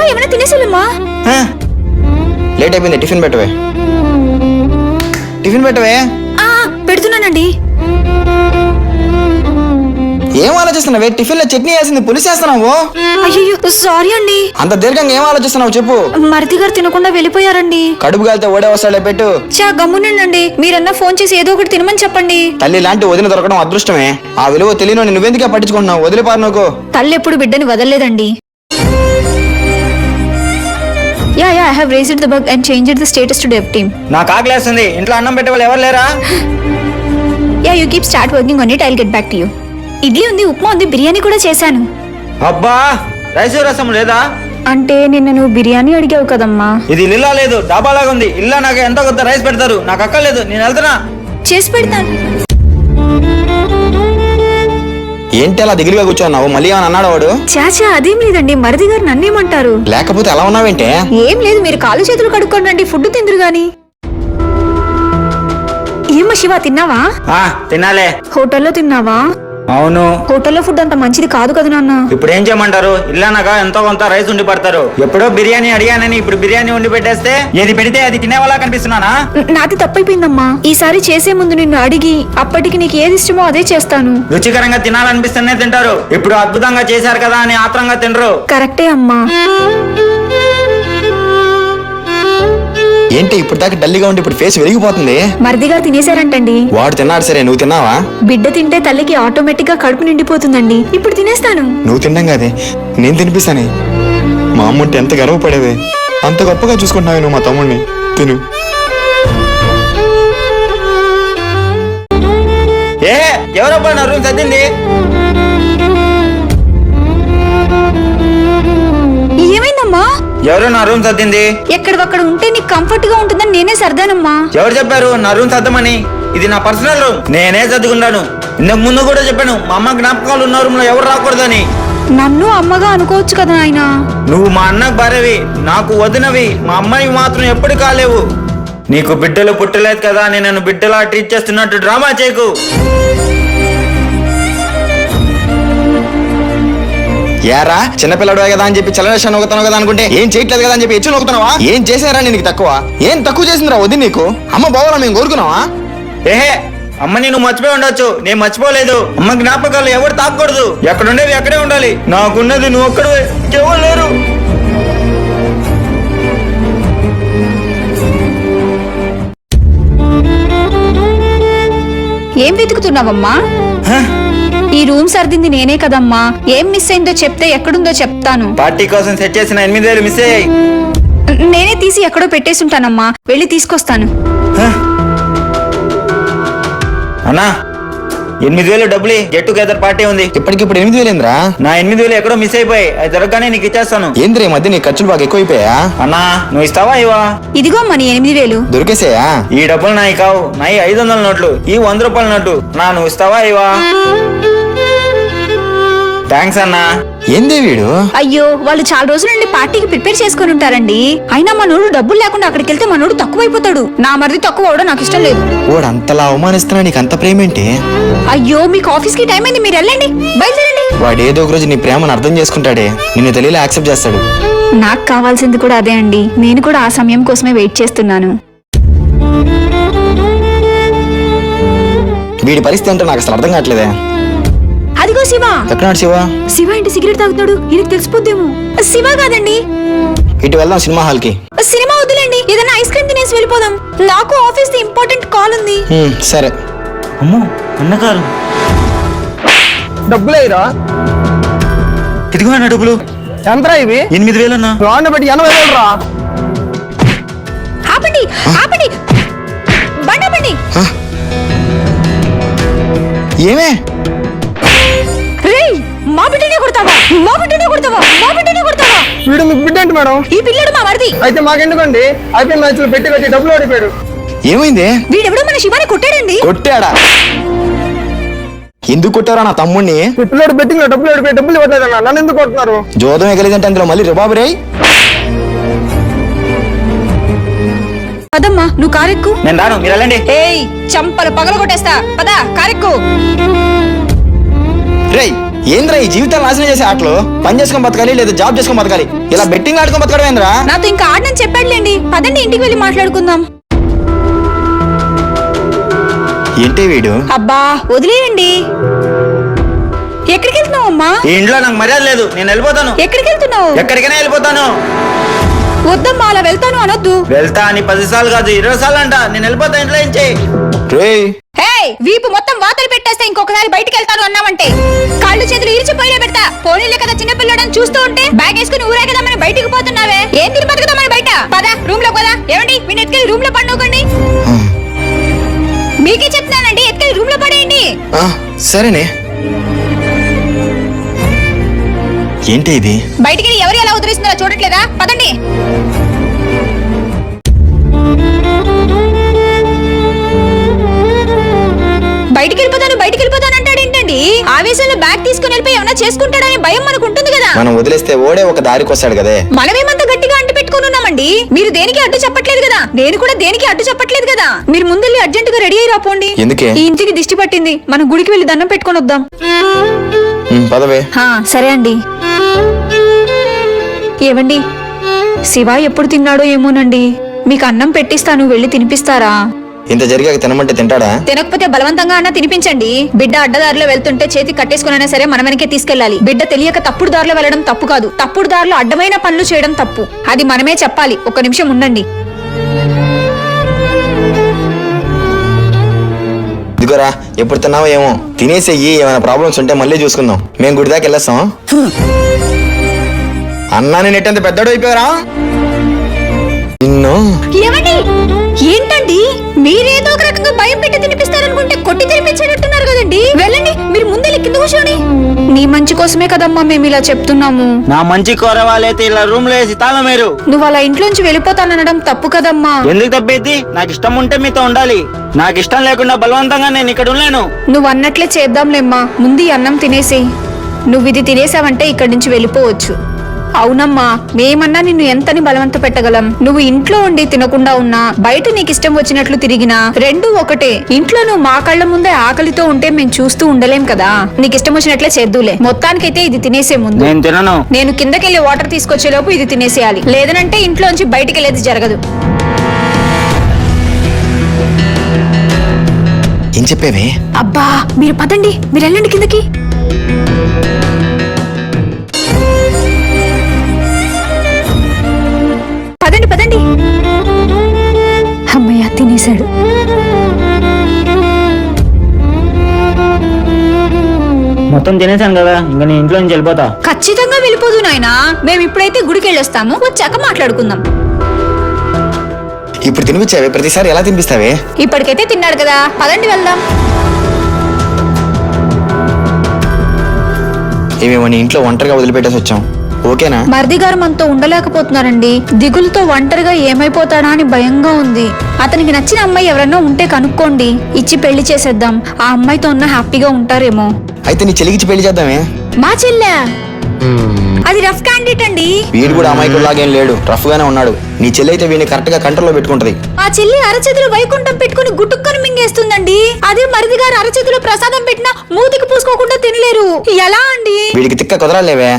శివ ఏమైనా తినేసాలమ్మా హ? లేట్ అయిపోయింది టిఫిన్ పెట్టవే. టిఫిన్ పెట్టవే? పెడుతున్నానండి. ఏం ఆలోచిస్తున్నావే? టిఫిన్లో చట్నీ వేసింది పులిసి వేస్తున్నావు. అయ్యో సారీ అండి. అంత దీర్ఘంగా ఏం ఆలోచిస్తున్నావు చెప్పు. మరిది గారు తినకుండా వెళ్ళిపోయారండి. కడుపు కాలితే ఓడే వస్తాడే పెట్టు. చా గమ్మునండి మీరన్నా ఫోన్ చేసి ఏదో ఒకటి తినమని చెప్పండి. తల్లి లాంటి వదిన దొరకడం అదృష్టమే. ఆ విలువ తెలియని నువ్వెందుకే పట్టించుకుంటున్నావు? వదిలిపారు నువ్వు. తల్లి ఎప్పుడు బిడ్డని వదలలేదండి. Yeah yeah I have raised the bug and changed the status to dev team నాకు ఆకలేస్తుంది ఇంట్లో అన్నం పెట్టే వాళ్ళు ఎవరు లేరా? Yeah you keep start working on it I'll get back to you idli ఉంది ఉప్మా ఉంది బిర్యానీ కూడా చేశాను. అబ్బా రైసు రసం లేదా? అంటే నిన్న నువ్వు బిర్యానీ అడిగావు కదమ్మా. ఇది ఇల్లా లేదు డాబా లాగా ఉంది. ఇల్లా నాకు ఎంతో కొంత రైస్ పెడతారు? నాకు అక్కర్లేదు నేను వెళ్తున్నా. చేసి పెడతాను. ఏంటి అలా దిగులుగా కూర్చోన్నావు? మళ్ళీ ఏమని అన్నాడు వాడు? చాచా అదేం లేదండి. మరిది గారు నన్నేమంటారు? లేకపోతే ఎలా ఉన్నావేంటే ఏం లేదు మీరు కాలు చేతులు కడుక్కోండి ఫుడ్ తిందురు గాని. ఏమ్మా శివ తిన్నావా? ఆ తినాలే. హోటల్లో తిన్నావా? అవును. హోటల్లో ఫుడ్ అంత మంచిది కాదు కదా నాన్న. ఇప్పుడు ఏం చేయమంటారు? ఇల్లానగా ఎంతో కొంత రైస్ ఉండి పడతారు. ఎప్పుడో బిర్యానీ అడిగానని ఇప్పుడు బిర్యానీ ఉండి పెట్టేస్తే ఏది పెడితే అది తినేవాళ్ళ కనిపిస్తున్నానా? నాది తప్పైపోయిందమ్మా. ఈసారి చేసే ముందు నిన్ను అడిగి అప్పటికి నీకు ఏది ఇష్టమో అదే చేస్తాను. రుచికరంగా తినాలనిపిస్తేనే తింటారు. ఇప్పుడు అద్భుతంగా చేశారు కదా అని ఆత్రంగా తినరు. కరెక్టే అమ్మా. ఏంటి ఇప్పుడు దాకా డల్లీగా ఉండి ఇప్పుడు ఫేస్ వెలిగిపోతుంది మరిది గారు తినేశారంటండి. వాడు తిన్నాడు సరే నువ్వు తిన్నావా? బిడ్డ తింటే తల్లికి ఆటోమేటిక్గా కడుపు నిండిపోతుందండి. ఇప్పుడు తినేస్తాను. నువ్వు తిన్నాం కదే. నేను తినిపిస్తానే. మా అమ్మ ఉంటే ఎంత గర్వపడేవే అంత గొప్పగా చూసుకుంటున్నావు నువ్వు మా తమ్ముడిని. తిను. ఏ ఎవరబ్బా నా రూమ్ సర్దింది. ఏమైందమ్మా? ఎవరు నా రూమ్ సర్దింది? ఎక్కడొక్కడ ఉంటే నీకు కంఫర్ట్గా ఉంటుందని నేనే సర్దానమ్మా. ఎవరు చెప్పారు నా రూమ్ సర్దమని? ఇది నా పర్సనల్ రూమ్. నేనే సర్దుకున్నాను ఇంతకు ముందు కూడా చెప్పాను మా అమ్మ జ్ఞాపకాలు ఉన్న రూమ్లో ఎవరు రాకూడదని. నన్ను అమ్మగా అనుకోవచ్చు కదా నాయనా. నువ్వు మా అన్నకు భార్యవి నాకు వదినవి మా అమ్మాయి మాత్రం ఎప్పుడు కాలేవు. నీకు బిడ్డలు పుట్టలేదు కదా అని నన్ను బిడ్డలా ట్రీట్ చేస్తున్నట్టు డ్రామా చేయకు. ఏరా? చిన్నపిల్లడు కదా అని చెప్పి చలనేషన్ నొక్కుతాను కదా అనుకుంటే ఏం చేయట్లేదు కదా అని చెప్పి హెచ్చు నొక్కుతున్నావా? ఏం చేశారా నీకు తక్కువ? ఏం తక్కువ చేసిందిరా వద్దు నీకు? అమ్మ బావాలా మేము కోరుకున్నావా? ఏహే అమ్మని నువ్వు మర్చిపోయి ఉండొచ్చు. నేను మర్చిపోలేదు. అమ్మ జ్ఞాపకాలు ఎవరు తాకూడదు. ఎక్కడుండేవి అక్కడే ఉండాలి. నాకున్నది నువ్వు ఒక్కడు ఎవరు లేరు. ఏం వెతుకుతున్నావమ్మా? హ? ఈ రూమ్ సర్దింది నేనే కదమ్మా. ఏం మిస్ అయిందో చెప్తే ఎక్కడుందో చెప్తాను. పార్టీ కోసం సెట్ చేసిన ఎనిమిది వేలు మిస్ అయ్యాయి నేనే తీసి ఎక్కడో పెట్టేసుంటానమ్మా. వెళ్ళి తీసుకొస్తాను? అన్నా ఎనిమిది వేలు డబ్బులు గెట్ టుగెదర్ పార్టీ ఉంది. ఇప్పటికిప్పుడు ఎనిమిది వేలేంద్రా నా ఎనిమిది వేలు ఎక్కడో మిస్ అయిపోయాయి. అది దొరకగానే నీకు ఇచ్చేస్తాను. ఏంద్రా ఈ మధ్య నీ ఖర్చులు బాగా ఎక్కువైపోయా అన్నా నువ్వు ఇస్తావా ఇవా ఇదిగో అమ్మా నీ ఎనిమిది వేలు దొరికేసాయా? ఈ డబ్బులు నాయి కావు. నాయి ఐదు వందల నోట్లు ఈ వంద రూపాయల నోటు నా నువ్వు ఇస్తావా ఇవా థ్యాంక్స్ అన్నా. ఏంది వీడు? అయ్యో వాళ్ళు చాలా రోజుల నుండి పార్టీకి ప్రిపేర్ చేసుకుని ఉంటారండి. అయినా మనోడు డబ్బులు లేకుండా అక్కడికి వెళ్తే మనోడు తక్కువైపోతాడు. నా మరిది తక్కువ అవడం నాకు ఇష్టం లేదు. వాడు అంతలా అవమానిస్తున్నా నీకు అంత ప్రేమేంటి? అయ్యో మీకు ఆఫీస్కి టైం అయింది మీరు వెళ్ళండి. బయలుదేరండి. వాడు ఏదో ఒక రోజు నీ ప్రేమను అర్థం చేసుకుంటాడే. నిన్ను తెలియలే యాక్సెప్ట్ చేస్తాడు. నాకు కావాల్సింది కూడా అదే అండి. నేను కూడా ఆ సమయం కోసమే వెయిట్ చేస్తున్నాను. వీడి పరిస్థితి అంటే నాకు అసలు అర్థం కావట్లేదే. అదిగో శివ. ఎక్కడాడు శివ? శివ ఇంటి సిగరెట్ తాగుతున్నాడు. ఈయనకి తెలిసిపోద్దేమో. శివ కాదండి. ఇటు వెళ్దాం సినిమా హాల్కి సినిమా వద్దులేండి ఏదైనా ఐస్ క్రీమ్ తినేసి వెళ్ళిపోదాం. నాకు ఆఫీస్ ఇంపార్టెంట్ కాల్ ఉంది. సరే. అమ్మో అన్నగారు. డబ్బులేరా ఇదిగో అన్న డబ్బులు. ఎంతరా ఇవి? ఎనిమిది వేలు అన్నా రాండ్ బట్టి ఎనభై వేలు రా ఆపండి ఆపండి. బండి ఆపండి. ఏమే? మా బిడ్డనే కొడతావా? మా బిడ్డనే కొడతావా? వీడు మీకు బిడ్డ ఏంటి మేడం? ఈ పిల్లడు మా మరిది. అయితే మాకెందుకండి? ఐపీఎల్ మ్యాచ్లో పెట్టి పెట్టి డబ్బులు ఓడిపోయాడు. ఏమైంది? వీడెవడో మన శివాని కొట్టాడండి. కొట్టాడా? ఎందుకు కొట్టారా నా తమ్ముడిని పిల్లడు బెట్టింగ్లో డబ్బులు ఓడిపోయి డబ్బులు ఇవ్వట్లేదన్న నన్ను ఎందుకు కొడుతున్నారు? జోదం ఎగలేదంటే అందులో మళ్ళీ రిబాబు రేయ్. పదమ్మా నువ్వు కారెక్కు. నేను రాను మీరు వెళ్ళండి. ఏయ్ చంపలు పగల కొట్టేస్తా పద కారెక్కు. ఏంద్రా ఈ జీవితాలు నాశనం చేసే ఆటలు? పని చేసుకొని బతకాలి లేదా జాబ్ చేసుకొని బతకాలి? ఇలా బెట్టింగ్ ఆడుకొని బతకడం ఏంద్రా? నాతో ఇంకా ఆడనని చెప్పాడులేండి. పదండి ఇంటికి వెళ్ళి మాట్లాడుకుందాం. ఏంటి వీడు? అబ్బా వదిలేయండి. ఎక్కడికి వెళ్తున్నావు అమ్మా ఈ ఇంట్లో నాకు మర్యాద లేదు. నేను వెళ్ళిపోతాను. ఎక్కడికి వెళ్తున్నావు ఎక్కడికైనా వెళ్ళిపోతాను. వద్దమ్మా అలా వెళ్తాను అనొద్దు. వెళ్తా అని పది సార్లు కాదు ఇరవై సార్లు అంట. నేను వెళ్ళిపోతా ఇంట్లో రేయ్. హే వీపు మొత్తం వాతలు పెట్టేస్తే ఇంకొకసారి బయటికి వెళ్తాను అన్నావంటే. కాళ్ళు చేతులు ఇరిచిపోయినా పెడతా. పోనీలే కదా చిన్న పిల్లడని చూస్తూ ఉంటే బ్యాగ్ వేసుకుని ఊరేగదామని బయటికి పోతున్నావే. ఏం తిని బతుకుదామని బయట? పద రూమ్లో పదా. ఏమండి మీ ఎత్తుకెళ్ళి రూమ్లో పండుకోండి మీకే చెప్తున్నానండి ఎత్తుకెళ్ళి రూమ్లో పడేయండి. ఆ, సరేనే. ఏంటి ఇది? బయటికి ఎవరు ఎలా ఉద్ధరిస్తున్నారో చూడట్లేదా? పదండి. బయటికి వెళ్ళిపోతాను బయటికి వెళ్ళిపోతాను అంటాడు ఏంటండి? ఆవేశంలో బ్యాగ్ తీసుకుని వెళ్ళిపోయి ఏమైనా చేసుకుంటాడని భయం మనకు ఉంటుంది కదా. మనం వదిలేస్తే ఓడే ఒక దారికి వస్తాడు కదే. మనమేమంత గట్టిగా అంటి పెట్టుకుని ఉన్నామండి? మీరు దేనికి అడ్డు చెప్పట్లేదు కదా? నేను కూడా దేనికి అడ్డు చెప్పట్లేదు కదా? మీరు ముందెళ్ళి అర్జెంట్గా రెడీ అయ్యి రాపోండి. ఎందుకే? ఈ ఇంటికి దిష్టి పట్టింది. మనం గుడికి వెళ్ళి దండం పెట్టుకొని వద్దాం. ఉమ్, పదవే. హా, సరే అండి. ఏవండి? శివ ఎప్పుడు తిన్నాడో ఏమోనండి? మీకు అన్నం పెట్టిస్తాను వెళ్ళి తినిపిస్తారా? ఇంత జరిగాక తినమంటే తింటాడా? తినకపోతే బలవంతంగా అన్నా తినిపించండి. బిడ్డ అడ్డదారిలో వెళ్తుంటే చేతి కట్టేసుకునైనా సరే మన వెనకే తీసుకెళ్ళాలి. బిడ్డ తెలియక తప్పుడు దారిలో వెళ్ళడం తప్పు కాదు. తప్పుడు దారిలో అడ్డమైన పనులు చేయడం తప్పు. అది మనమే చెప్పాలి. ఒక్క నిమిషం ఉండండి. ఇదిగోరా ఎప్పుడు తిన్నావో ఏమో? తినేసేయి ఏమైనా ప్రాబ్లమ్స్ ఉంటే మళ్ళీ చూసుకుందాం. మేము గుడి దాకా వెళ్ళేస్తాం. అన్నాని నెట్టంత పెద్దడు అయిపోయారా? నిన్ను? ఏమండి? ఏంటండి? మీరేదో ఒక రకంగా భయం పెట్టి తినిపిస్తారనుకుంటే కొట్టి తినిపించేటట్టున్నారు కదండి. వెళ్ళండి మీరు ముందే కింద కూర్చోండి. నీ మంచి కోసమే కదమ్మా మేము ఇలా చెప్తున్నాము. నా మంచి కూర వాళ్ళైతే ఇలా రూమ్లో వేసి తాళం మీరు నువ్వు అలా ఇంట్లోంచి వెళ్ళిపోతాననడం తప్పు కదమ్మా. ఎందుకు తప్పేది? నాకు ఇష్టం ఉంటే మీతో ఉండాలి. నాకు ఇష్టం లేకుండా బలవంతంగా నేను ఇక్కడ ఉండలేను. నువ్వు అన్నట్లే చేద్దాంలేమ్మా. ముందు అన్నం తినేసి నువ్వు ఇది తినేసావంటే ఇక్కడి నుంచి వెళ్ళిపోవచ్చు. అవునమ్మా మేమన్నా నిన్ను ఎంతని బలవంత పెట్టగలం? నువ్వు ఇంట్లో ఉండి తినకుండా ఉన్నా బయట నీకు ఇష్టం వచ్చినట్లు తిరిగినా రెండు ఒకటే. ఇంట్లో నువ్వు మా కళ్ళ ముందే ఆకలితో ఉంటే మేము చూస్తూ ఉండలేం కదా. నీకు ఇష్టం వచ్చినట్లే చేద్దులే. మొత్తానికైతే ఇది తినేసే ముందు. నేను తినను. నేను కిందకెళ్ళి వాటర్ తీసుకొచ్చే లోపు ఇది తినేసేయాలి. లేదనంటే ఇంట్లోంచి బయటికి వెళ్ళేది జరగదు. ఏం చెప్పేవి? అబ్బా మీరు పదండి. మీరు వెళ్ళండి కిందకి. మొత్తం తినేసాను కదా ఇంకా నేను ఇంట్లో నుంచి వెళ్ళిపోతా. ఖచ్చితంగా వెళ్ళిపోదు నాయనా. మేము ఇప్పుడైతే గుడికి వెళ్ళొస్తాము వచ్చాక మాట్లాడుకుందాం. ఇప్పుడు తినిపించావే? ప్రతిసారి ఎలా తినిపిస్తావే? ఇప్పటికైతే తిన్నాడు కదా పదండి వెళ్దాం. ఏమేమో నీ ఇంట్లో ఒంటరిగా వదిలిపెట్టేసి వచ్చాం. ఓకేనా? మరిది గారు మనతో ఉండలేకపోతున్నారండి. దిగులుతో ఒంటరిగా ఏమైపోతాడా అని భయంగా ఉంది. అతనికి నచ్చిన అమ్మాయి ఎవరన్నా ఉంటే కనుక్కోండి. ఇచ్చి పెళ్ళి చేసేద్దాం. ఆ అమ్మాయితో ఉన్న హ్యాపీగా ఉంటారేమో. అయితే నీ చెల్లికిచ్చి పెళ్ళి చేద్దామే. మా చెల్లె? అది రఫ్ క్యాండిడేట్ అండి. వీడు కూడా అమాయకుల్లాగేం లేడు. రఫ్ గానే ఉన్నాడు. నీ చెల్లి అయితే వీడిని కరెక్ట్గా కంట్రోల్లో పెట్టుకుంటది. ఆ చెల్లి అరచేతిలో వైకుంఠం పెట్టుకుని గుట్టుకొని మింగేస్తుందండి. అదే మరిది గారు అరచేతిలో ప్రసాదం పెట్టినా మూతికి పూసుకోకుండా తినలేరు. ఎలా అండి? వీడికి తిక్క కుదరాలేవే.